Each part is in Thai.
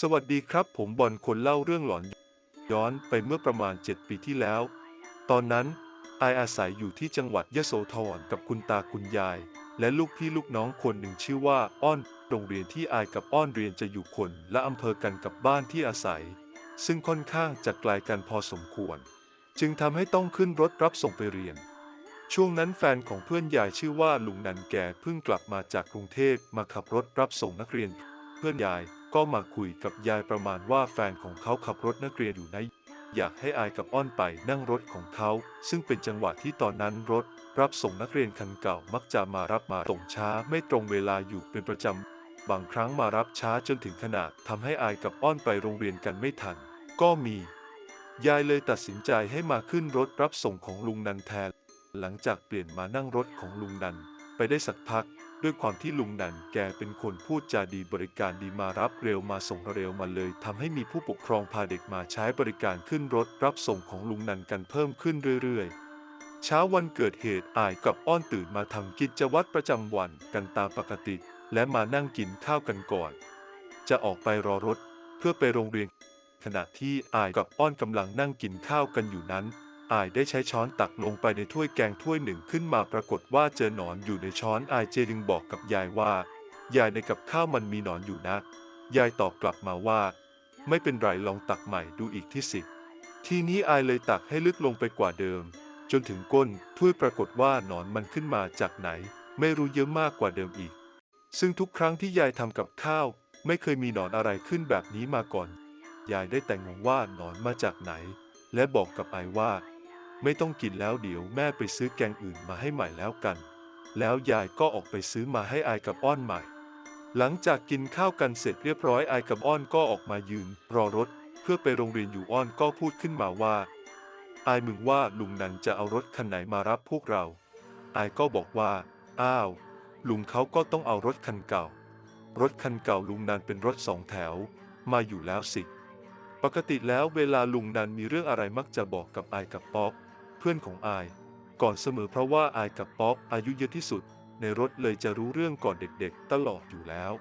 สวัสดีครับ ผมบอลคนเล่าเรื่องหลอน ย้อนไปเมื่อประมาณ 7 ปีที่แล้ว ตอนนั้นอายอาศัยอยู่ที่จังหวัดยะโสธรกับคุณตาคุณยาย และลูกพี่ลูกน้องคนหนึ่งชื่อว่าอ้อนโรงเรียนที่อายกับอ้อนเรียนจะอยู่คนและอำเภอกันกับบ้านที่อาศัย ซึ่งค่อนข้างจะไกลกันพอสมควร จึงทำให้ต้องขึ้นรถรับส่งไปเรียน ช่วงนั้นแฟนของเพื่อนยายชื่อว่าลุงนันแกเพิ่งกลับมาจากกรุงเทพมาขับรถรับส่งนักเรียน เพื่อนยาย ก็มาคุยกับยายประมาณว่าแฟนของเขาขับรถนักเรียนอยู่นะอยากให้อายกับอ้อนไปนั่งรถของเขา ซึ่งเป็นจังหวะที่ตอนนั้นรถ รับส่งนักเรียนคันเก่ามักจะมารับมาส่งช้าไม่ตรงเวลาอยู่เป็นประจำ บางครั้งมารับช้าจนถึงขนาดทำให้อายกับอ้อนไปโรงเรียนกันไม่ทัน ก็มี ยายเลยตัดสินใจให้มาขึ้นรถรับส่งของลุงนันแทน หลังจากเปลี่ยนมานั่งรถของลุงนัน ไปได้สักพัก ด้วยความที่ลุงนันแกเป็นคนพูดจาดีบริการดีมารับเร็วมาส่งเร็วมาเลยทำให้มีผู้ปกครองพาเด็กมาใช้บริการขึ้นรถรับส่งของลุงนันกันเพิ่มขึ้นเรื่อยๆเช้าวันเกิดเหตุอายกับอ้อนตื่นมาทำกิจวัตรประจำวันกันตามปกติ และมานั่งกินข้าวกันก่อน จะออกไปรอรถเพื่อไปโรงเรียน ขณะที่อายกับอ้อนกำลังนั่งกินข้าวกันอยู่นั้น อายได้ใช้ช้อนตักลงไปในถ้วยแกงถ้วยหนึ่งขึ้นมาปรากฏว่าเจอหนอนอยู่ในช้อนอายเจดึงบอกกับยายว่า ยายในกับข้าวมันมีหนอนอยู่นะ ยายตอบกลับมาว่า ไม่เป็นไรลองตักใหม่ดูอีกที่สิทีนี้อายเลยตักให้ลึกลงไปกว่าเดิม จนถึงก้นถ้วยปรากฏว่าหนอนมันขึ้นมาจากไหน ไม่รู้เยอะมากกว่าเดิมอีก ซึ่งทุกครั้งที่ยายทำกับข้าว ไม่เคยมีหนอนอะไรขึ้นแบบนี้มาก่อน ยายได้แต่งงว่าหนอนมาจากไหน และบอกกับอายว่า ไม่ต้องกินแล้วเดี๋ยวแม่ไปซื้อแกงอื่นมาให้ใหม่แล้วกัน แล้วยายก็ออกไปซื้อมาให้อายกับอ้อนใหม่ หลังจากกินข้าวกันเสร็จเรียบร้อยอายกับอ้อนก็ออกมายืน รอรถ เพื่อไปโรงเรียนอยู่อ้อนก็พูดขึ้นมาว่า อายมึงว่าลุงนันจะเอารถคันไหนมารับพวกเรา อายก็บอกว่า อ้าว ลุงเขาก็ต้องเอารถคันเก่า รถคันเก่าลุงนันเป็นรถสองแถว มาอยู่แล้วสิ ปกติแล้วเวลาลุงนันมีเรื่องอะไรมักจะบอกกับอายกับป๊อก พื่อนของอาย ก่อนเสมอเพราะว่าอายกับป๊อกอายุเยอะที่สุด ในรถเลยจะรู้เรื่องก่อนเด็กๆ ตลอดอยู่แล้ว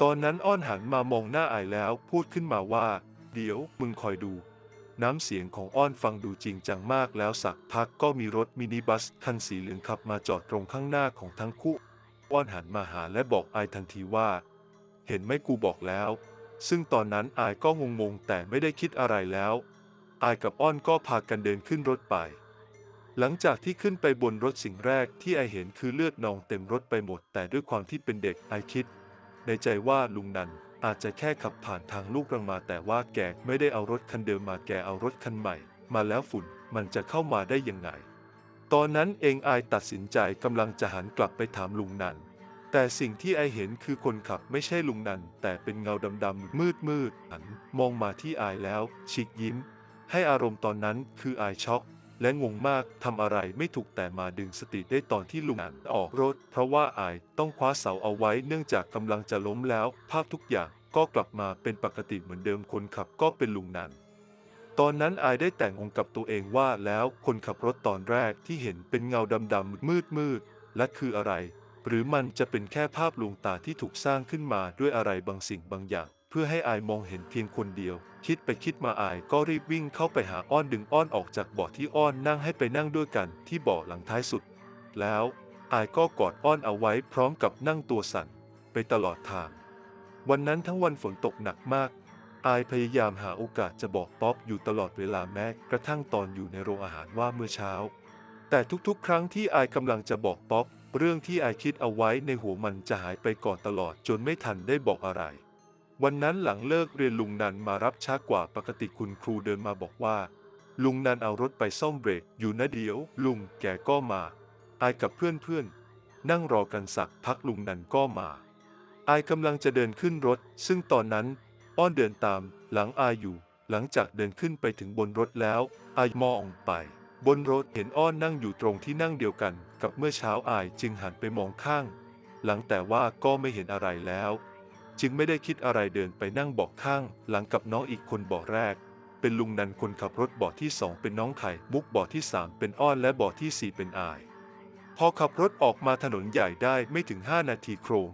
ตอนนั้นอ้อนหันมามองหน้าอายแล้วพูดขึ้นมาว่า เดี๋ยวมึงคอยดู น้ำเสียงของอ้อนฟังดูจริงจังมากแล้วสักพักก็มีรถมินิบัสคันสีเหลืองขับมาจอดตรงข้างหน้าของทั้งคู่อ้อนหันมาหาและบอกอายทันทีว่า เห็นไหมกูบอกแล้ว ซึ่งตอนนั้นอายก็งงๆแต่ไม่ได้คิดอะไรแล้วอายกับอ้อนก็พากันเดินขึ้นรถไป หลังจากที่ขึ้นไปบนรถสิ่งแรกที่ไอเห็นคือเลือดนองเต็มรถไปหมด แต่ด้วยความที่เป็นเด็กไอคิด ในใจว่าลุงนันอาจจะแค่ขับผ่านทางลูกรังมา แต่ว่าแกไม่ได้เอารถคันเดิมมาแกเอารถคันใหม่ มาแล้วฝุ่นมันจะเข้ามาได้ยังไง ตอนนั้นเองไอตัดสินใจกำลังจะหันกลับไปถามลุงนันแต่สิ่งที่ไอเห็นคือคนขับไม่ใช่ลุงนันแต่เป็นเงาดำๆมืดมืดๆหันมองมาที่ไอแล้วฉีกยิ้ม ให้อารมณ์ตอนนั้นคือไอช็อก และงงมากทำอะไรไม่ถูกแต่มาดึงสติได้ตอนที่ลุงนันออกรถ เพราะว่าอายต้องคว้าเสาเอาไว้เนื่องจากกำลังจะล้มแล้ว ภาพทุกอย่างก็กลับมาเป็นปกติเหมือนเดิมคนขับก็เป็นลุงนันตอนนั้นอายได้แต่งองค์กับตัวเองว่าแล้วคนขับรถตอนแรกที่เห็นเป็นเงาดำๆมืดๆและคืออะไร หรือมันจะเป็นแค่ภาพลวงตาที่ถูกสร้างขึ้นมาด้วยอะไรบางสิ่งบางอย่าง เพื่อให้อายมองเห็นเพียงคนเดียว คิดไปคิดมาอายก็รีบวิ่งเข้าไปหาอ้อนดึงอ้อนออกจากเบาะที่อ้อนนั่งให้ไปนั่งด้วยกันที่เบาะหลังท้ายสุด แล้วอายก็กอดอ้อนเอาไว้พร้อมกับนั่งตัวสั่น ไปตลอดทาง วันนั้นทั้งวันฝนตกหนักมาก อายพยายามหาโอกาสจะบอกป๊อปอยู่ตลอดเวลาแม้กระทั่งตอนอยู่ในโรงอาหารว่าเมื่อเช้า แต่ทุกๆ ครั้งที่อายกำลังจะบอกป๊อปเรื่องที่อายคิดเอาไว้ในหัวมันจะหายไปก่อนตลอดจนไม่ทันได้บอกอะไร วันนั้นหลังเลิกเรียนลุงนันมารับช้ากว่าปกติคุณครูเดินมาบอกว่า ลุงนันเอารถไปซ่อมเบรกอยู่นะเดี๋ยว ลุงแกก็มาอายกับเพื่อนๆ นั่งรอกันสักพักลุงนันก็มาอายกำลังจะเดินขึ้นรถ ซึ่งตอนนั้น อ้อนเดินตามหลังอายอยู่ หลังจากเดินขึ้นไปถึงบนรถแล้วอายมองไป บนรถเห็นอ้อนนั่งอยู่ตรงที่นั่งเดียวกัน กับเมื่อเช้าอายจึงหันไปมองข้าง หลังแต่ว่าก็ไม่เห็นอะไรแล้ว จึงไม่ได้คิดอะไรเดินไปนั่งเบาะข้าง หลังกับน้องอีกคนเบาะแรก เป็นลุงนันคนขับรถเบาะที่สองเป็นน้องไข่มุกเบาะที่สามเป็นอ้อนและเบาะที่สี่เป็นอาย พอขับรถออกมาถนนใหญ่ได้ไม่ถึง 5 นาทีโครม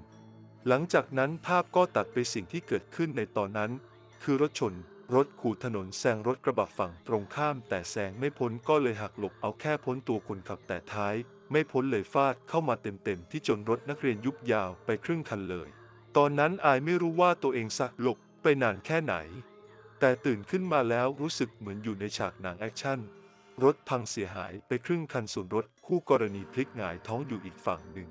หลังจากนั้นภาพก็ตัดไปสิ่งที่เกิดขึ้นในตอนนั้น คือรถชน รถขูดถนนแซงรถกระบะฝั่งตรงข้าม แต่แซงไม่พ้นก็เลยหักหลบเอาแค่พ้นตัวคนขับแต่ท้าย ไม่พ้นเลยฟาดเข้ามาเต็มๆที่จนรถนักเรียนยุบยาวไปครึ่งคันเลย ตอนนั้นอายไม่รู้ว่าตัวเองสักหลบไปนานแค่ไหน แต่ตื่นขึ้นมาแล้วรู้สึกเหมือนอยู่ในฉากหนังแอคชั่น รถพังเสียหายไปครึ่งคันส่วนรถคู่กรณีพลิกหงายท้องอยู่อีกฝั่งหนึ่ง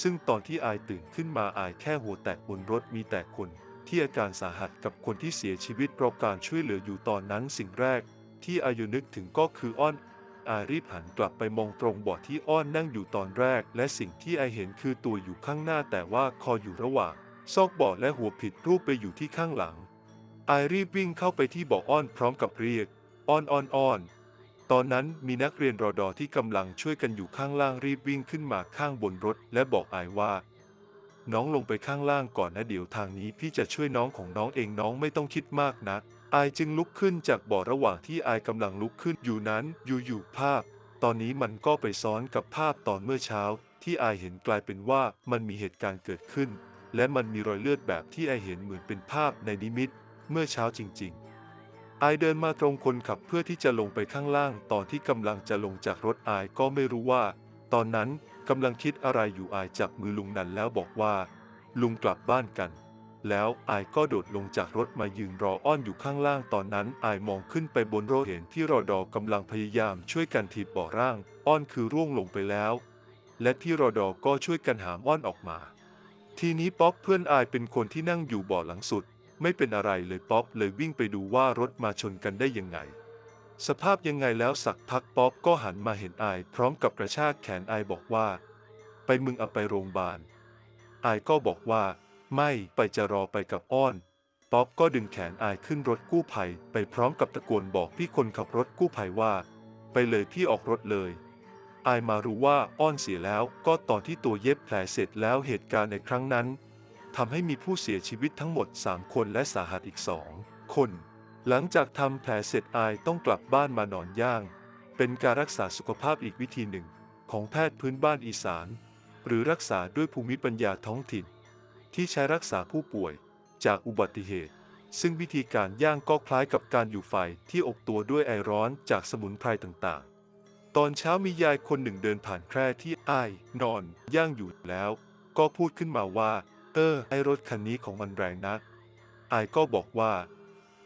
ซึ่งตอนที่อายตื่นขึ้นมาอายแค่หัวแตกบนรถมีแต่คนที่อาการสาหัสกับคนที่เสียชีวิตเพราะการช่วยเหลืออยู่ตอนนั้นสิ่งแรก ที่อายุนึกถึงก็คืออ้อนอายรีบหันกลับไปมองตรงเบาะที่อ้อนนั่งอยู่ตอนแรก และสิ่งที่อายเห็นคือตัวอยู่ข้างหน้าแต่ว่าคออยู่ระหว่าง ซอกบาะและหัวผิดรูปไปอยู่ที่ข้างหลังอายรีบวิ่งเข้าไปที่เบาะอ้อนพร้อมกับเรียกอ้อนอ้อนอ้อนตอนนั้นมีนักเรียนรอดอที่กำลังช่วยกันอยู่ข้างล่างรีบวิ่งขึ้นมาข้างบนรถ และบอกอายว่า น้องลงไปข้างล่างก่อนนะเดี๋ยวทางนี้พี่จะช่วยน้องของน้องเองน้องไม่ต้องคิดมากนะอายจึงลุกขึ้นจากเบ่อระหว่างที่อายกำลังลุกขึ้นอยู่นั้นอยู่ๆภาพ ตอนนี้มันก็ไปซ้อนกับภาพตอนเมื่อเช้า ที่อายเห็นกลายเป็นว่ามันมีเหตุการณ์เกิดขึ้น และมันมีรอยเลือดแบบที่ไอเห็นเหมือนเป็นภาพในนิมิต เมื่อเช้าจริง ๆ ไอเดินมาตรงคนขับเพื่อที่จะลงไปข้างล่าง ตอนที่กำลังจะลงจากรถไอก็ไม่รู้ว่า ตอนนั้นกำลังคิดอะไรอยู่ไอจับมือลุงนันแล้วบอกว่า ลุงกลับบ้านกัน แล้วไอก็โดดลงจากรถมายืนรออ้อนอยู่ข้างล่าง ตอนนั้นไอมองขึ้นไปบนรถเห็นที่รอดอกำลังพยายามช่วยกันถีบบ่อร่าง อ้อนคือร่วงลงไปแล้ว และที่รอดอก็ช่วยกันหามอ้อนออกมา ทีนี้ป๊อปเพื่อนอายเป็นคนที่นั่งอยู่เบาะหลังสุด ไม่เป็นอะไรเลยป๊อปเลยวิ่งไปดูว่ารถมาชนกันได้ยังไง สภาพยังไงแล้วสักพักป๊อปก็หันมาเห็นอาย พร้อมกับกระชากแขนอายบอกว่า ไปมึงเอาไปโรงพยาบาลอายก็บอกว่า ไม่ไปจะรอไปกับอ้อนป๊อปก็ดึงแขนอายขึ้นรถกู้ภัย ไปพร้อมกับตะโกนบอกพี่คนขับรถกู้ภัยว่า ไปเลยพี่ออกรถเลย อายมารู้ว่าอ้อนเสียแล้วก็ตอนที่ตัวเย็บแผลเสร็จแล้วเหตุการณ์ในครั้งนั้นทำให้มีผู้เสียชีวิตทั้งหมด 3 คนและสาหัสอีกสองคน หลังจากทำแผลเสร็จอายต้องกลับบ้านมานอนย่าง เป็นการรักษาสุขภาพอีกวิธีหนึ่ง ของแพทย์พื้นบ้านอีสาน หรือรักษาด้วยภูมิปัญญาท้องถิ่น ที่ใช้รักษาผู้ป่วยจากอุบัติเหตุ ซึ่งวิธีการย่างก็คล้ายกับการอยู่ไฟที่อบตัวด้วยไอร้อนจากสมุนไพรต่างๆ ตอนเช้ามียายคนหนึ่งเดินผ่านแคร่ที่ไอ้ายนอน ย่างอยู่แล้ว ก็พูดขึ้นมาว่า เออ ไอรถคันนี้ของมันแรงนะอายก็บอกว่า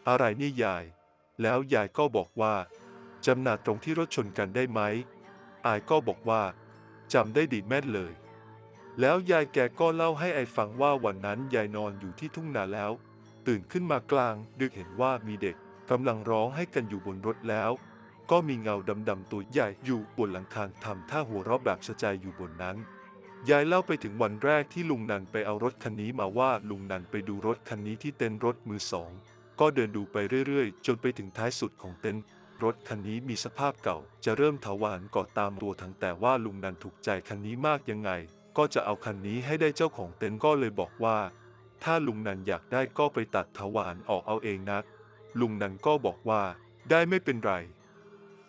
อะไรนี่ยาย แล้วยายก็บอกว่าจำหนาตรงที่รถชนกันได้ไหมไอายก็บอกว่าจำได้ดีแม่นเลย แล้วยายแกก็เล่าให้ไอฟังว่าวันนั้นยายนอนอยู่ที่ทุ่งนาแล้ว ตื่นขึ้นมากลางดึกเห็นว่ามีเด็กกำลังร้องให้กันอยู่บนรถแล้ว ก็มีเงาดำๆตัวใหญ่อยู่บนหลังคาทำท่าหัวเราะแบบสะใจอยู่บนนั้นยายเล่าไปถึงวันแรกที่ลุงนันไปเอารถคันนี้มาว่าลุงนันไปดูรถคันนี้ที่เต็นท์รถมือสอง ก็เดินดูไปเรื่อยๆ จนไปถึงท้ายสุดของเต็นท์รถคันนี้มีสภาพเก่า จะเริ่มถาวรก่อตามตัวทั้งแต่ว่าลุงนันถูกใจคันนี้มากยังไง ก็จะเอาคันนี้ให้ได้เจ้าของเต็นท์ก็เลยบอกว่า ถ้าลุงนันอยากได้ก็ไปตัดถาวรออกเอาเองนะลุงนันก็บอกว่า ได้ไม่เป็นไร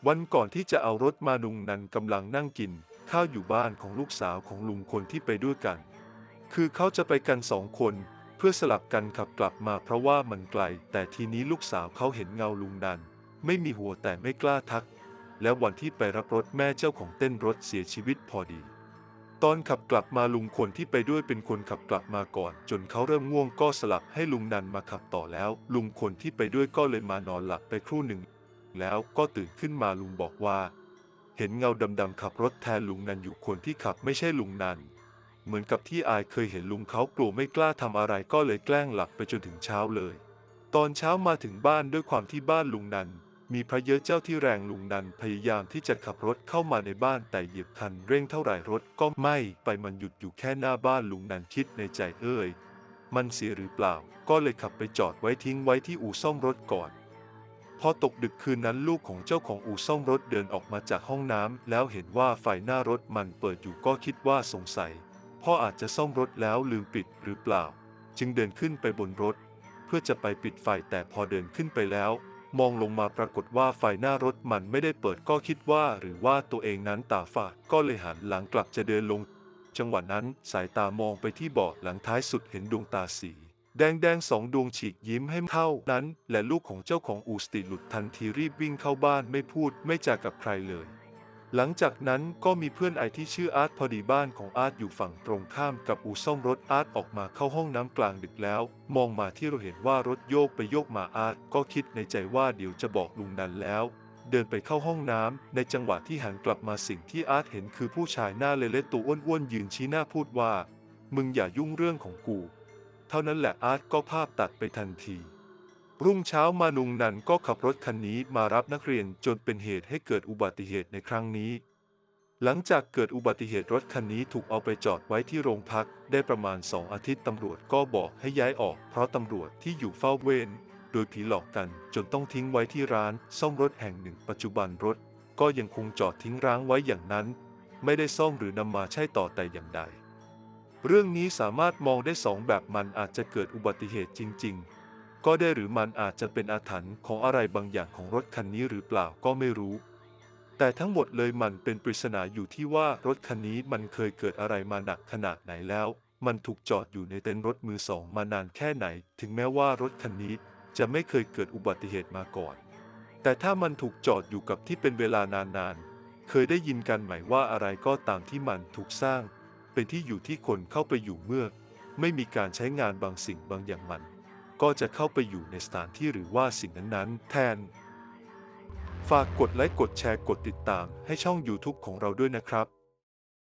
วันก่อนที่จะเอารถมาลุงนันกำลังนั่งกิน ข้าวอยู่บ้านของลูกสาวของลุงคนที่ไปด้วยกัน คือเขาจะไปกันสองคนเพื่อสลับกันขับกลับมาเพราะว่ามันไกล แต่ทีนี้ลูกสาวเขาเห็นเงาลุงนัน ไม่มีหัวแต่ไม่กล้าทัก แล้ววันที่ไปรับรถแม่เจ้าของเต้นรถเสียชีวิตพอดี ตอนขับกลับมาลุงคนที่ไปด้วยเป็นคนขับกลับมาก่อน จนเขาเริ่มง่วงก็สลับให้ลุงนันมาขับต่อแล้ว ลุงคนที่ไปด้วยก็เลยมานอนหลับไปครู่หนึ่ง แล้วก็ตื่นขึ้นมาลุงบอกว่า เห็นเงาดำๆขับรถแทนลุงนันอยู่คนที่ขับไม่ใช่ลุงนันเหมือนกับที่อายเคยเห็นลุงเขากลัวไม่กล้าทำอะไรก็เลยแกล้งหลับไปจนถึงเช้าเลย ตอนเช้ามาถึงบ้านด้วยความที่บ้านลุงนันมีพระเยอะเจ้าที่แรงลุงนันพยายามที่จะขับรถเข้ามาในบ้านแต่เหยียบคันเร่งเท่าไหร่รถก็ไม่ไปมันหยุดอยู่แค่หน้าบ้านลุงนันคิดในใจเอ้ยมันเสียหรือเปล่า ก็เลยขับไปจอดไว้ทิ้งไว้ที่อู่ซ่อมรถก่อน พอตกดึกคืนนั้นลูกของเจ้าของอู่ซ่อมรถเดินออกมาจากห้องน้ำแล้วเห็นว่าไฟหน้ารถมันเปิดอยู่ก็คิดว่าสงสัยพ่ออาจจะซ่อมรถแล้วลืมปิดหรือเปล่า จึงเดินขึ้นไปบนรถ เพื่อจะไปปิดไฟแต่พอเดินขึ้นไปแล้วมองลงมาปรากฏว่าไฟหน้ารถมันไม่ได้เปิดก็คิดว่าหรือว่าตัวเองนั้นตาฝาดก็เลยหันหลังกลับจะเดินลง จังหวะนั้นสายตามองไปที่เบาะหลังท้ายสุดเห็นดวงตาสี แดงแดงๆสองดวงฉีกยิ้มให้เท่านั้น และลูกของเจ้าของอูสติหลุดทันทีรีบวิ่งเข้าบ้านไม่พูดไม่จากับใครเลย หลังจากนั้นก็มีเพื่อนไอที่ชื่ออาร์ตพอดีบ้านของอาร์ตอยู่ฝั่งตรงข้ามกับอู่ซ่อมรถอาร์ตออกมาเข้าห้องน้ำกลางดึกแล้ว มองมาที่เราเห็นว่ารถโยกไปโยกมาอาร์ตก็คิดในใจว่าเดี๋ยวจะบอกลุงนันแล้ว เดินไปเข้าห้องน้ำในจังหวะที่หันกลับมาสิ่งที่อาร์ตเห็นคือผู้ชายหน้าเละๆตัวอ้วนๆยืนชี้หน้าพูดว่า มึงอย่ายุ่งเรื่องของกู เท่านั้นแหละอาร์ตก็ภาพตัดไปทันที รุ่งเช้ามานุงนันก็ขับรถคันนี้มารับนักเรียนจนเป็นเหตุให้เกิดอุบัติเหตุในครั้งนี้ หลังจากเกิดอุบัติเหตุรถคันนี้ถูกเอาไปจอดไว้ที่โรงพัก ได้ประมาณสองอาทิตย์ตำรวจก็บอกให้ย้ายออก เพราะตำรวจที่อยู่เฝ้าเวรโดยผีหลอกกันจนต้องทิ้งไว้ที่ร้านซ่อมรถแห่งหนึ่งปัจจุบันรถ ก็ยังคงจอดทิ้งร้างไว้อย่างนั้น ไม่ได้ซ่อมหรือนำมาใช้ต่อแต่อย่างใด เรื่องนี้สามารถมองได้สองแบบมันอาจจะเกิดอุบัติเหตุจริง ๆ ก็ได้หรือมันอาจจะเป็นอาถรรพ์ของอะไรบางอย่างของรถคันนี้หรือเปล่าก็ไม่รู้ แต่ทั้งหมดเลยมันเป็นปริศนาอยู่ที่ว่ารถคันนี้มันเคยเกิดอะไรมาหนักขนาดไหนแล้ว มันถูกจอดอยู่ในเต็นท์รถมือสองมานานแค่ไหน ถึงแม้ว่ารถคันนี้จะไม่เคยเกิดอุบัติเหตุมาก่อน แต่ถ้ามันถูกจอดอยู่กับที่เป็นเวลานานๆ เคยได้ยินกันไหมว่าอะไรก็ตามที่มันถูกสร้าง เป็นที่อยู่ที่คนเข้าไปอยู่เมื่อ ไม่มีการใช้งานบางสิ่งบางอย่างมัน ก็จะเข้าไปอยู่ในสถานที่หรือว่าสิ่งนั้นๆ แทน ฝากกดไลค์กดแชร์กดติดตามให้ช่อง YouTube ของเราด้วยนะครับ